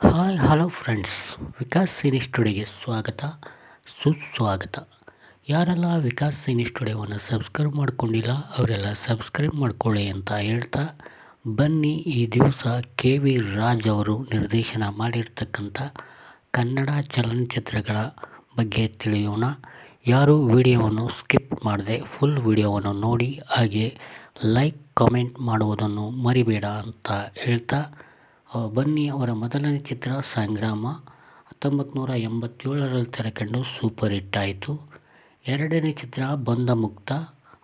Hi, hello friends. Vikas cine ಸ್ಟುಡಿಯೋಗೆ ಸ್ವಾಗತ, ಸುಸ್ವಾಗತ. ಯಾರೆಲ್ಲ ವಿಕಾಸ್ ಸಿನಿ ಸ್ಟುಡಿಯೋವನ್ನು ಸಬ್ಸ್ಕ್ರೈಬ್ ಮಾಡಿಕೊಂಡಿಲ್ಲ, ಅವರೆಲ್ಲ ಸಬ್ಸ್ಕ್ರೈಬ್ ಮಾಡಿಕೊಳ್ಳಿ ಅಂತ ಹೇಳ್ತಾ ಬನ್ನಿ. ಈ ದಿವಸ ಕೆ ವಿ ರಾಜ್ ಅವರು ನಿರ್ದೇಶನ ಮಾಡಿರ್ತಕ್ಕಂಥ ಕನ್ನಡ ಚಲನಚಿತ್ರಗಳ ಬಗ್ಗೆ ತಿಳಿಯೋಣ. ಯಾರು ವಿಡಿಯೋವನ್ನು ಸ್ಕಿಪ್ ಮಾಡದೆ ಫುಲ್ ವಿಡಿಯೋವನ್ನು ನೋಡಿ, ಹಾಗೆ ಲೈಕ್ ಕಮೆಂಟ್ ಮಾಡುವುದನ್ನು ಮರಿಬೇಡ ಅಂತ ಹೇಳ್ತಾ ಬನ್ನಿ ಅವರ ಮೊದಲನೇ ಚಿತ್ರ ಸಂಗ್ರಾಮ. ಹತ್ತೊಂಬತ್ತು ನೂರ ಎಂಬತ್ತೇಳರಲ್ಲಿ ತೆರೆಕಂಡು ಸೂಪರ್ ಹಿಟ್ ಆಯಿತು. ಎರಡನೇ ಚಿತ್ರ ಬಂದ ಮುಕ್ತ.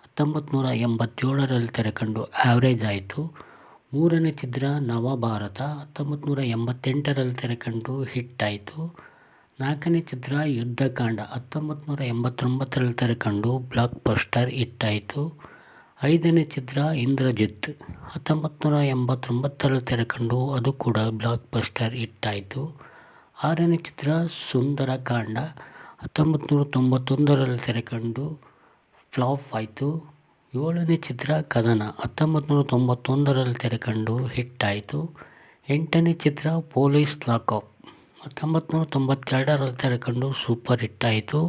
ಹತ್ತೊಂಬತ್ತು ನೂರ ಎಂಬತ್ತೇಳರಲ್ಲಿ ತೆರೆಕಂಡು ಆ್ಯಾವ್ರೇಜ್ ಆಯಿತು. ಮೂರನೇ ಚಿತ್ರ ನವಭಾರತ. ಹತ್ತೊಂಬತ್ತು ನೂರ ಎಂಬತ್ತೆಂಟರಲ್ಲಿ ತೆರೆಕಂಡು ಹಿಟ್ ಆಯಿತು. ನಾಲ್ಕನೇ ಚಿತ್ರ ಯುದ್ಧಕಾಂಡ. ಹತ್ತೊಂಬತ್ತು ನೂರ ಎಂಬತ್ತೊಂಬತ್ತರಲ್ಲಿ ತೆರೆಕಂಡು ಬ್ಲಾಕ್ ಪೋಸ್ಟರ್ ಹಿಟ್ ಆಯಿತು. ಐದನೇ ಚಿತ್ರ ಇಂದ್ರಜಿತ್. ಹತ್ತೊಂಬತ್ತು ನೂರ ಎಂಬತ್ತೊಂಬತ್ತರಲ್ಲಿ ತೆರೆಕಂಡು ಅದು ಕೂಡ ಬ್ಲಾಕ್ ಬಸ್ಟರ್ ಹಿಟ್ ಆಯಿತು ಆರನೇ ಚಿತ್ರ ಸುಂದರಕಾಂಡ. ಹತ್ತೊಂಬತ್ತು ನೂರ ತೊಂಬತ್ತೊಂದರಲ್ಲಿ ತೆರೆಕಂಡು ಫ್ಲಾಪ್ ಆಯಿತು. ಏಳನೇ ಚಿತ್ರ ಕದನ. ಹತ್ತೊಂಬತ್ತು ನೂರ ತೊಂಬತ್ತೊಂದರಲ್ಲಿ ತೆರೆಕಂಡು ಹಿಟ್ ಆಯಿತು ಎಂಟನೇ ಚಿತ್ರ ಪೊಲೀಸ್ ಲಾಕಪ್ ಹತ್ತೊಂಬತ್ತು ನೂರ ತೊಂಬತ್ತೆರಡರಲ್ಲಿ ತೆರೆಕಂಡು ಸೂಪರ್ ಹಿಟ್ ಆಯಿತು.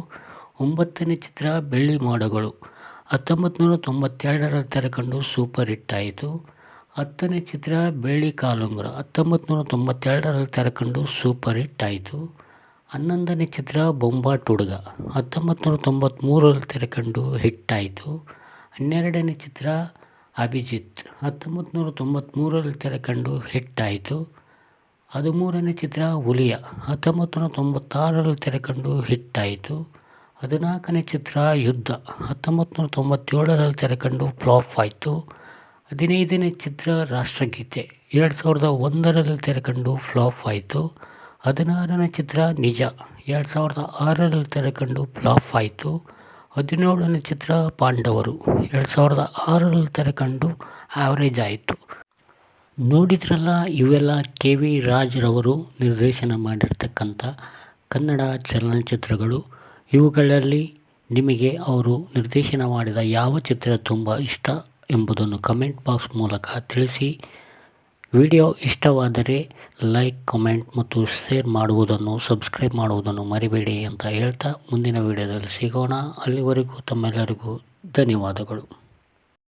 ಒಂಬತ್ತನೇ ಚಿತ್ರ ಬೆಳ್ಳಿ ಮೋಡಗಳು. ಹತ್ತೊಂಬತ್ತು ನೂರ ತೊಂಬತ್ತೆರಡರಲ್ಲಿ ತೆರೆಕಂಡು ಸೂಪರ್ ಹಿಟ್ ಆಯಿತು. ಹತ್ತನೇ ಚಿತ್ರ ಬೆಳ್ಳಿ ಕಾಲುಂಗುರ ಹತ್ತೊಂಬತ್ತು ನೂರ ತೊಂಬತ್ತೆರಡರಲ್ಲಿ ತೆರೆಕಂಡು ಸೂಪರ್ ಹಿಟ್ ಆಯಿತು. ಹನ್ನೊಂದನೇ ಚಿತ್ರ ಬೊಂಬಾಟ್ ಹುಡುಗ ಹತ್ತೊಂಬತ್ತು ನೂರ ತೊಂಬತ್ತ್ಮೂರರಲ್ಲಿ ತೆರೆಕಂಡು ಹಿಟ್ ಆಯಿತು. ಹನ್ನೆರಡನೇ ಚಿತ್ರ ಅಭಿಜಿತ್ ಹತ್ತೊಂಬತ್ತು ನೂರ ತೊಂಬತ್ತ್ಮೂರರಲ್ಲಿ ತೆರೆಕಂಡು ಹಿಟ್ ಆಯಿತು. ಹದಿಮೂರನೇ ಚಿತ್ರ ಹುಲಿಯ ಹತ್ತೊಂಬತ್ತು ನೂರ ತೊಂಬತ್ತಾರರಲ್ಲಿ ತೆರೆಕಂಡು ಹಿಟ್ ಆಯಿತು. ಹದಿನಾಲ್ಕನೇ ಚಿತ್ರ ಯುದ್ಧ. ಹತ್ತೊಂಬತ್ತು ನೂರ ತೊಂಬತ್ತೇಳರಲ್ಲಿ ತೆರೆಕಂಡು ಫ್ಲಾಪ್ ಆಯಿತು. ಹದಿನೈದನೇ ಚಿತ್ರ ರಾಷ್ಟ್ರಗೀತೆ. ಎರಡು ಸಾವಿರದ ಒಂದರಲ್ಲಿ ತೆರೆಕಂಡು ಫ್ಲಾಪ್ ಆಯಿತು. ಹದಿನಾರನೇ ಚಿತ್ರ ನಿಜ. ಎರಡು ಸಾವಿರದ ಆರರಲ್ಲಿ ತೆರೆಕಂಡು ಫ್ಲಾಪ್ ಆಯಿತು. ಹದಿನೇಳನೇ ಚಿತ್ರ ಪಾಂಡವರು. ಎರಡು ಸಾವಿರದ ಆರರಲ್ಲಿ ತೆರೆಕಂಡು ಆವರೇಜ್ ಆಯಿತು. ನೋಡಿದ್ರಲ್ಲ ಇವೆಲ್ಲ ಕೆ ವಿ ರಾಜ್ರವರು ನಿರ್ದೇಶನ ಮಾಡಿರ್ತಕ್ಕಂಥ ಕನ್ನಡ ಚಲನಚಿತ್ರಗಳು. ಇವುಗಳಲ್ಲಿ ನಿಮಗೆ ಅವರು ನಿರ್ದೇಶನ ಮಾಡಿದ ಯಾವ ಚಿತ್ರ ತುಂಬ ಇಷ್ಟ ಎಂಬುದನ್ನು ಕಮೆಂಟ್ ಬಾಕ್ಸ್ ಮೂಲಕ ತಿಳಿಸಿ. ವಿಡಿಯೋ ಇಷ್ಟವಾದರೆ ಲೈಕ್ ಕಮೆಂಟ್ ಮತ್ತು ಶೇರ್ ಮಾಡುವುದನ್ನು ಸಬ್ಸ್ಕ್ರೈಬ್ ಮಾಡುವುದನ್ನು ಮರಿಬೇಡಿ ಅಂತ ಹೇಳ್ತಾ ಮುಂದಿನ ವಿಡಿಯೋದಲ್ಲಿ ಸಿಗೋಣ. ಅಲ್ಲಿವರೆಗೂ ತಮ್ಮೆಲ್ಲರಿಗೂ ಧನ್ಯವಾದಗಳು.